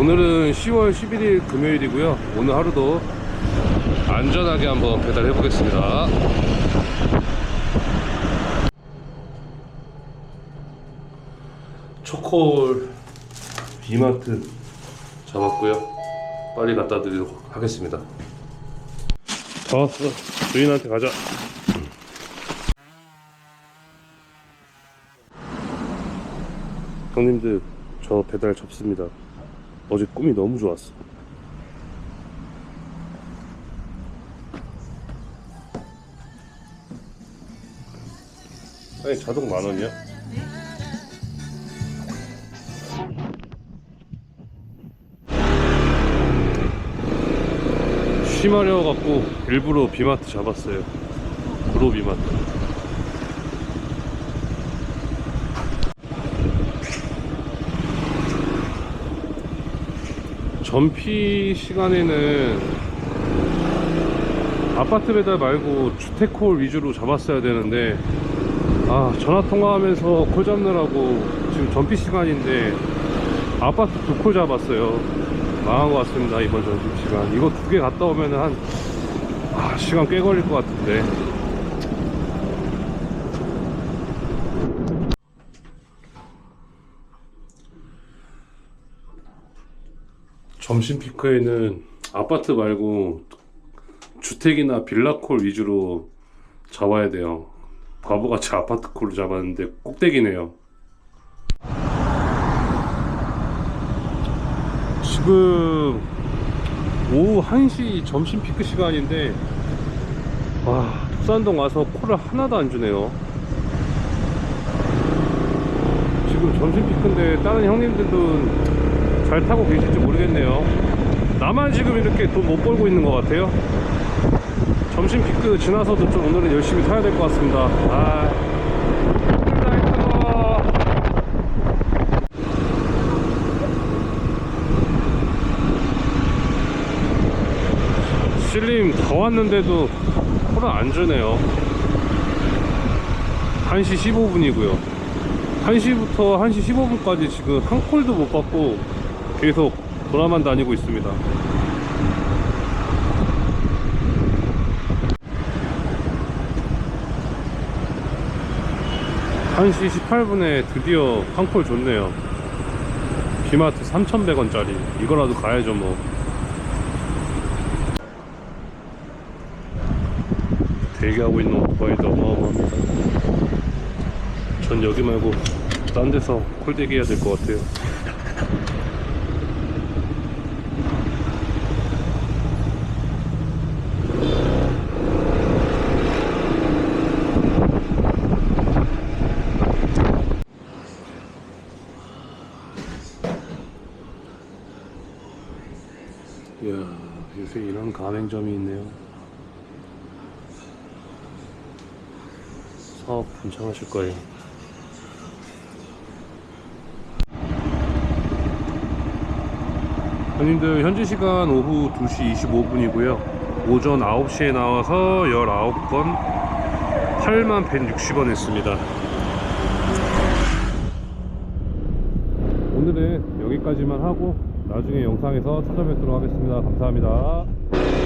오늘은 10월 11일 금요일이고요. 오늘 하루도 안전하게 한번 배달해 보겠습니다. 초콜 비마트 잡았고요. 빨리 갖다 드리도록 하겠습니다. 다 왔어. 주인한테 가자. 형님들 저 배달 접습니다. 어제 꿈이 너무 좋았어. 아니 자동 만 원이야? 쉬마려 갖고 일부러 비마트 잡았어요. 브로 비마트. 전피 시간에는 아파트 배달 말고 주택콜 위주로 잡았어야 되는데 아 전화 통화하면서 콜 잡느라고 지금 전피 시간인데 아파트 두 콜 잡았어요. 망한 것 같습니다 이번 점심시간. 이거 두 개 갔다 오면 한 아, 시간 꽤 걸릴 것 같은데 점심 피크에는 아파트 말고 주택이나 빌라콜 위주로 잡아야 돼요. 바보같이 아파트 콜로 잡았는데 꼭대기네요. 지금 오후 1시 점심 피크 시간인데 와 뚝산동 와서 콜을 하나도 안 주네요. 지금 점심 피크인데 다른 형님들도 잘 타고 계실지 모르겠네요. 나만 지금 이렇게 돈 못 벌고 있는 것 같아요. 점심 피크 지나서도 좀 오늘은 열심히 타야 될 것 같습니다. 아. 실림 다 왔는데도 콜을 안 주네요. 1시 15분이고요. 1시부터 1시 15분까지 지금 한 콜도 못 받고 계속 돌아만 다니고 있습니다. 한시 18분에 드디어 한콜 줬네요. 비마트 3,100원짜리. 이거라도 가야죠, 뭐. 대기하고 있는 오토바이도 어마어마합니다. 전 여기 말고 딴 데서 콜 대기 해야 될 것 같아요. 이야, 요새 이런 가맹점이 있네요. 사업 괜찮으실 거예요. 형님들 현재 시간 오후 2시 25분이고요. 오전 9시에 나와서 19건 8만 160원 했습니다. 오늘은 여기까지만 하고 나중에 영상에서 찾아뵙도록 하겠습니다. 감사합니다.